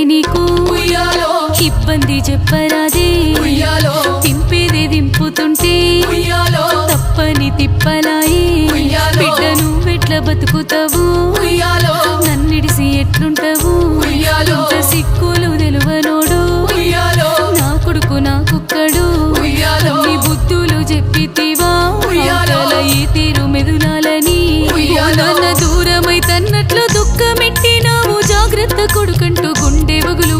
నీకు? ఉయ్యాలో. ఇబ్బంది చెప్పరాదే. తింపేది దింపుతుంటే తప్పని తిప్పలాయి. బిడ్డ నువ్వెట్ల బతుకుతావు? నన్నిడిసి ఎట్లుంటావు? సిక్కులు తెలువనోడు నా కొడుకు నా కుక్కడు. అన్ని బుద్ధులు చెప్పితివా? తీరు మెదులాలని ఉయ్యాలో. నన్న కొడుకుంటూ గుండె వగులు